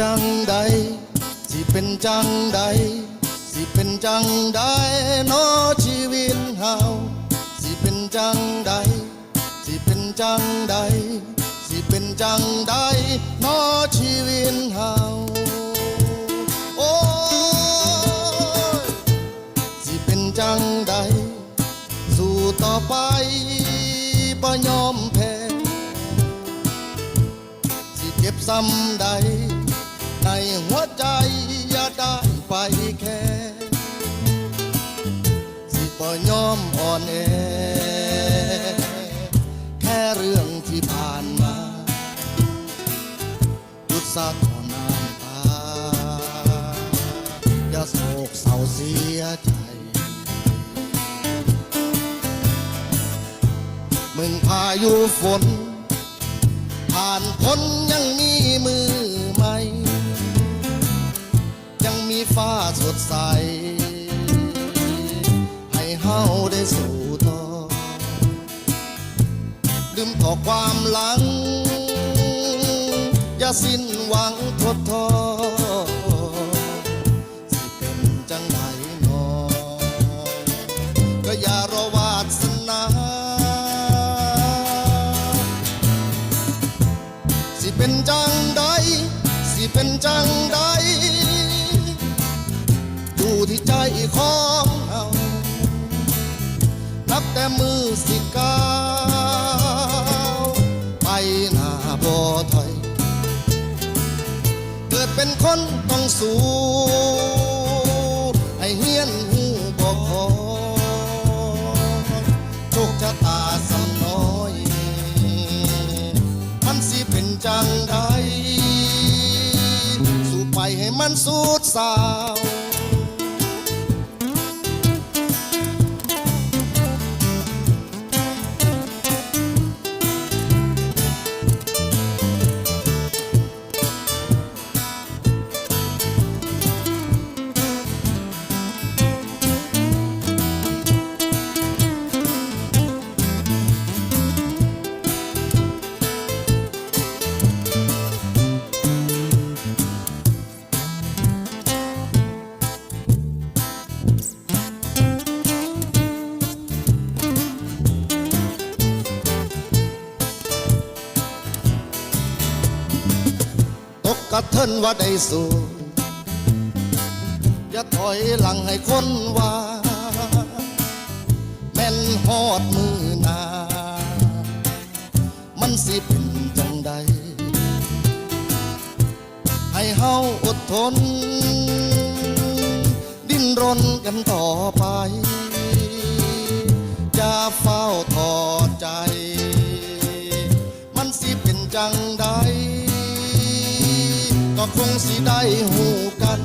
จังใด สิเป็นจังใด สิเป็นจังใดนอชีวิตเฮาสิเป็นจังใด สิเป็นจังใด สิเป็นจังใดนอชีวิตเฮาโอ้ยสิเป็นจังใด สู้ต่อไปบ่ยอมแพ้สิเจ็บซ้ำใด ในหัวใจอย่าได้ไปแค่สิบ่ยอมอ่อนแอ แค่เรื่องที่ผ่านมาหยุดซะก่อนน้ำตาอย่าโศกเศร้าเสียใจ มึงพายุฝน ผ่านพ้น สดใส ให้เฮาได้สู่ต่อ ลืมต่อความหลัง อย่าสิ้นหวังทดท้อสิเป็นจังไดนอก็อย่ารอวาสนาสิเป็นจัง ของเฮานับแต่มือสิก้าวไปหน้าบ่ถอย เกิดเป็นคนต้องสู้ให้เฮียนหูบ่พอโชคชะตาสำน้อย มันสิเป็นจังใด สู้ไปให้มันสุดสาว ระเทินว่าได้สู้อย่าถอยหลังให้คนว่า แม่นฮอดมือนา มันสิเป็นจังใด ให้เฮาอดทน ดิ้นรนกันต่อไปจะเฝ้าทอดใจ มันสิเป็นจังใด คงสิได้หูกัน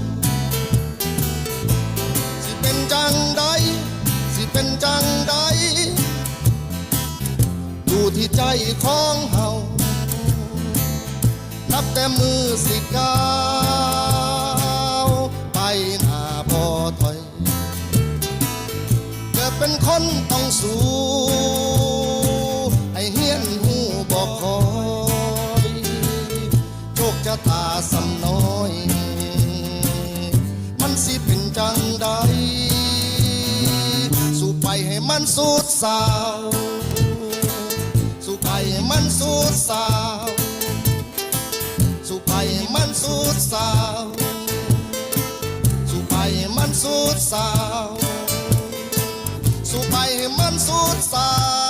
สิเป็นจังใดสิเป็นจังใดอยู่ที่ใจของเฮานับแต่มือสิกา จังใด สู้ไปให้มันสุดสาว สู้ไปให้มันสุดสาว สู้ไปให้มันสุดสาว สู้ไปให้มันสุดสาว สู้ไปให้มันสุดสาว